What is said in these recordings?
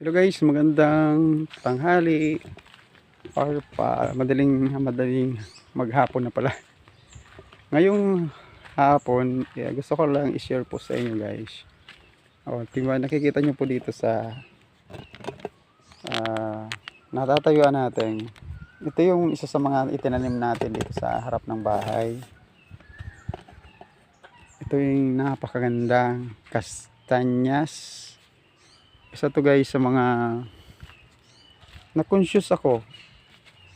Hello guys, magandang tanghali or pa madaling madaling maghapon na pala. Ngayong hapon, eh, gusto ko lang i-share po sa inyo guys. O, tingnan nakikita nyo po dito sa ah, natatayuan natin. Ito yung isa sa mga itinanim natin dito sa harap ng bahay. Ito yung napakagandang kastanyas isa to guys sa mga na-conscious ako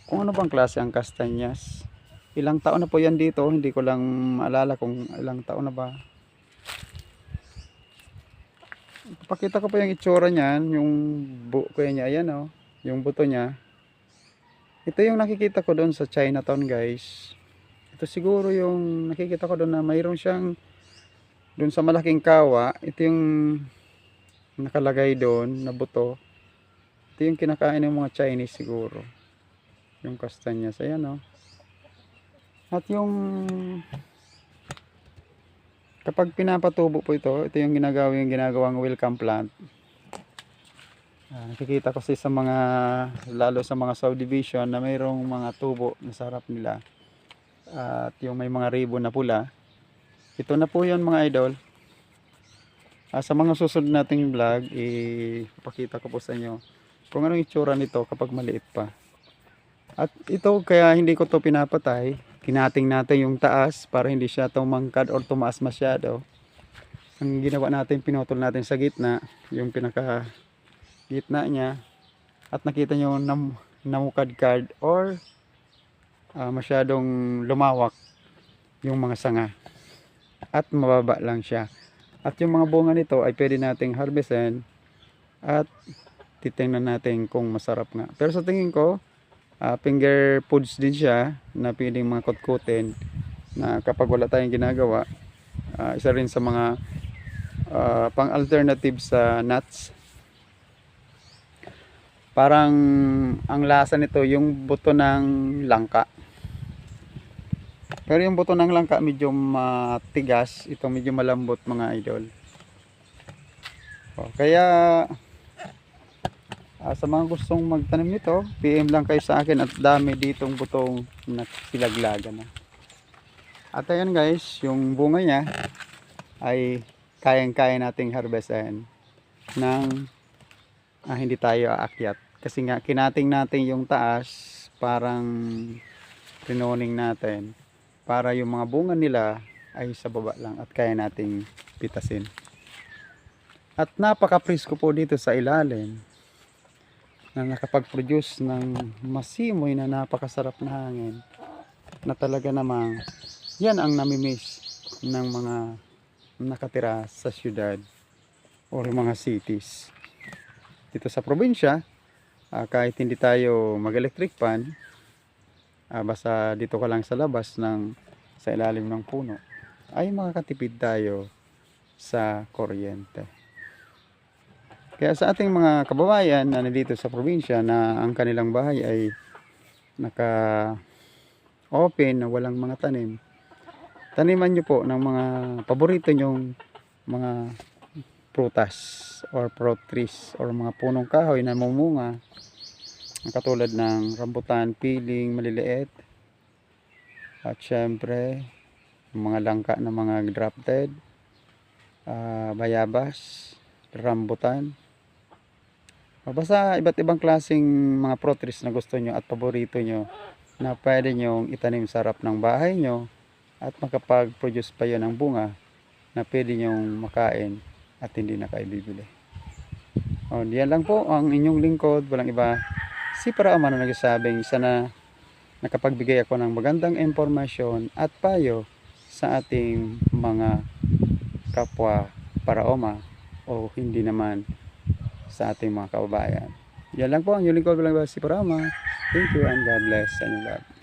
kung ano bang klase ang kastanyas ilang taon na po yan dito hindi ko lang maalala kung ilang taon na ba. Pakita ko po yung itsura niyan yung buko niya ayan oh yung buto niya. Ito yung nakikita ko doon sa Chinatown guys. Ito siguro yung nakikita ko doon na mayroon siyang doon sa malaking kawa ito yung nakalagay doon na buto. Ito yung kinakain ng mga Chinese siguro. Yung kastanyas. Ayan o at yung kapag pinapatubo po ito ito yung ginagawa yung ginagawang welcome plant. Ah, nakikita ko sa mga lalo sa mga subdivision na mayroong mga tubo na sa harap nila. At yung may mga ribbon na pula. Ito na po yun mga idol Ah, sa mga susunod nating vlog, ipakita ko po sa inyo kung anong itsura nito kapag maliit pa. At ito, kaya hindi ko to pinapatay, kinating natin yung taas para hindi siya tumangkad or tumaas masyado. Ang ginawa natin, pinutol natin sa gitna, yung pinaka gitna niya. At nakita nyo nam, namukadkad or ah, masyadong lumawak yung mga sanga. At mababa lang siya. At yung mga bunga nito ay pwede nating harvestin at titingnan natin kung masarap nga. Pero sa tingin ko, ah, finger foods din siya na pwedeng mga kutkutin na kapag wala tayong ginagawa, ah, isa rin sa mga ah, pang-alternative sa nuts. Parang ang lasa nito yung buto ng langka. Pero yung buto ng langka medyo matigas, ito medyo malambot mga idol. O, kaya ah, sa mga gustong magtanim nito, PM lang kayo sa akin at dami ditong butong nakilaglagan na. At ayun guys, yung bunga niya ay kayang-kaya nating harvestin ng ah, hindi tayo aakyat. Kasi nga kinating natin yung taas, parang rinoning natin para yung mga bunga nila ay sa baba lang at kaya nating pitasin. At napaka-presko po dito sa ilalim na nakapag-produce ng masimoy na napakasarap na hangin na talaga namang yan ang namimiss ng mga nakatira sa syudad or mga cities. Dito sa probinsya, ah, kahit hindi tayo mag-electric pan, ah, basta dito ka lang sa labas ng sa ilalim ng puno ay makakatipid tayo sa kuryente. Kaya sa ating mga kababayan na nandito sa probinsya na ang kanilang bahay ay naka open na walang mga tanim, taniman nyo po ng mga paborito nyong mga prutas or fruit trees or mga punong kahoy na mumunga katulad ng rambutan, piling, maliliit at syempre mga langka na mga drafted ah, bayabas rambutan Ah, basta iba't ibang klaseng mga trees na gusto nyo at paborito nyo na pwede nyong itanim sa harap ng bahay nyo at makapag-produce pa yun ng bunga na pwede nyong makain at hindi na kayo bibili. O, diyan lang po ang inyong lingkod, walang iba. Si Paraama na nagsasabing sana nakapagbigay ako ng magandang impormasyon at payo sa ating mga kapwa paraoma o hindi naman sa ating mga kababayan. Yan lang po ang inyong lingkod, walang iba si Paraama. Thank you and God bless sa inyong lahat.